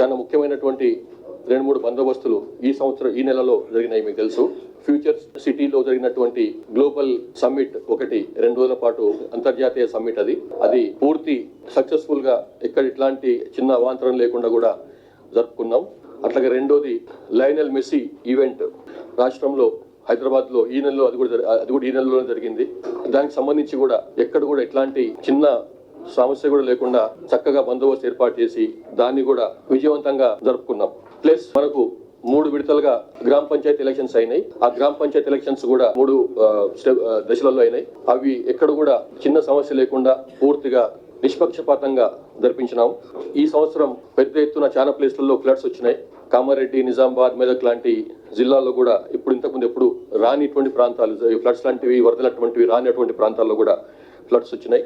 చాలా ముఖ్యమైనటువంటి రెండు మూడు బందోబస్తులు ఈ సంవత్సరం ఈ నెలలో జరిగినాయి మీకు తెలుసు. ఫ్యూచర్ సిటీలో జరిగినటువంటి గ్లోబల్ సమ్మిట్ ఒకటి రెండు రోజుల పాటు అంతర్జాతీయ సమ్మిట్ అది. అది పూర్తి సక్సెస్ఫుల్గా ఎక్కడ ఇట్లాంటి చిన్న అవాంతరం లేకుండా కూడా జరుపుకున్నాం. అట్లాగే రెండోది లైనల్ మెస్సీ ఈవెంట్ రాష్ట్రంలో హైదరాబాద్లో ఈ నెలలో అది కూడా అది కూడా ఈ నెలలోనే జరిగింది. దానికి సంబంధించి కూడా ఎక్కడ కూడా ఇట్లాంటి చిన్న సమస్య కూడా లేకుండా చక్కగా బందోబస్తు ఏర్పాటు చేసి దాన్ని కూడా విజయవంతంగా జరుపుకున్నాం. ప్లస్ మనకు మూడు విడతలుగా గ్రామ పంచాయతీ ఎలక్షన్స్ అయినాయి. ఆ గ్రామ పంచాయతీ ఎలక్షన్స్ కూడా మూడు దశలలో అయినాయి. అవి ఎక్కడ కూడా చిన్న సమస్య లేకుండా పూర్తిగా నిష్పక్షపాతంగా జరిపించినాం. ఈ సంవత్సరం పెద్ద ఎత్తున చాలా ప్లేస్లలో ఫ్లడ్స్ వచ్చినాయి. కామారెడ్డి నిజామాబాద్ మెదక్ లాంటి జిల్లాల్లో కూడా ఇప్పుడు ఇంతకుముందు ఎప్పుడు రానిటువంటి ప్రాంతాలు ఫ్లడ్స్ లాంటివి వరదలటువంటివి రానిటువంటి ప్రాంతాల్లో కూడా ఫ్లడ్స్ వచ్చినాయి.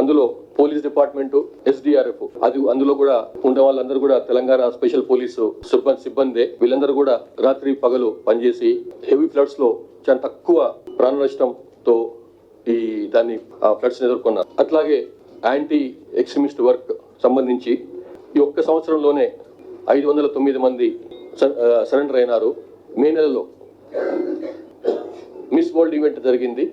అందులో పోలీస్ డిపార్ట్మెంట్ ఎస్డిఆర్ఎఫ్ అది అందులో కూడా ఉండే వాళ్ళందరూ కూడా తెలంగాణ స్పెషల్ పోలీసు సిబ్బంది సిబ్బంది. వీళ్ళందరూ కూడా రాత్రి పగలు పనిచేసి హెవీ ఫ్లడ్స్లో చాలా తక్కువ ప్రాణ నష్టంతో ఈ దాన్ని ఆ ఫ్లడ్స్ ఎదుర్కొన్నారు. అట్లాగే యాంటీ ఎక్స్ట్రీమిస్ట్ వర్క్ సంబంధించి ఈ ఒక్క సంవత్సరంలోనే ఐదు వందల తొమ్మిది మంది సరెండర్ అయినారు. మే నెలలో మిస్ వరల్డ్ ఈవెంట్ జరిగింది.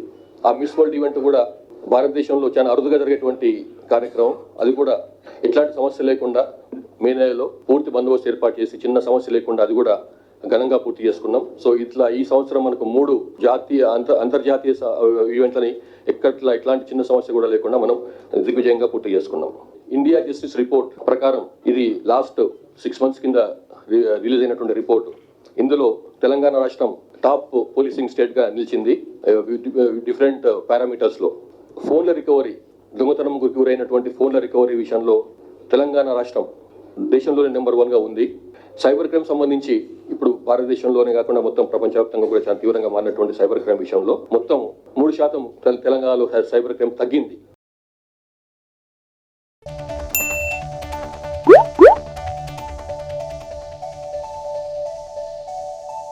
ఆ మిస్ వరల్డ్ ఈవెంట్ కూడా భారతదేశంలో చాలా అరుదుగా జరిగేటువంటి కార్యక్రమం. అది కూడా ఎట్లాంటి సమస్య లేకుండా మే నెలలో పూర్తి బందోబస్తు ఏర్పాటు చేసి చిన్న సమస్య లేకుండా అది కూడా ఘనంగా పూర్తి చేసుకున్నాం. సో ఇట్లా ఈ సంవత్సరం మనకు మూడు జాతీయ అంత అంతర్జాతీయ ఈవెంట్లని ఎక్కట్లా ఎట్లాంటి చిన్న సమస్య కూడా లేకుండా మనం దిగ్విజయంగా పూర్తి చేసుకున్నాం. ఇండియా జస్టిస్ రిపోర్ట్ ప్రకారం ఇది లాస్ట్ సిక్స్ మంత్స్ కింద రి- రిలీజ్ అయినటువంటి రిపోర్ట్. ఇందులో తెలంగాణ రాష్ట్రం టాప్ పోలీసింగ్ స్టేట్గా నిలిచింది డిఫరెంట్ పారామీటర్స్లో. ఫోన్ల రికవరీ దొంగతనంకు గురైనటువంటి ఫోన్ల రికవరీ విషయంలో తెలంగాణ రాష్ట్రం దేశంలోనే నెంబర్ వన్గా ఉంది. సైబర్ క్రైమ్ సంబంధించి ఇప్పుడు భారతదేశంలోనే కాకుండా మొత్తం ప్రపంచవ్యాప్తంగా కూడా చాలా తీవ్రంగా మారినటువంటి సైబర్ క్రైమ్ విషయంలో మొత్తం మూడు శాతం తెల- తెలంగాణలో సైబర్ క్రైమ్ తగ్గింది.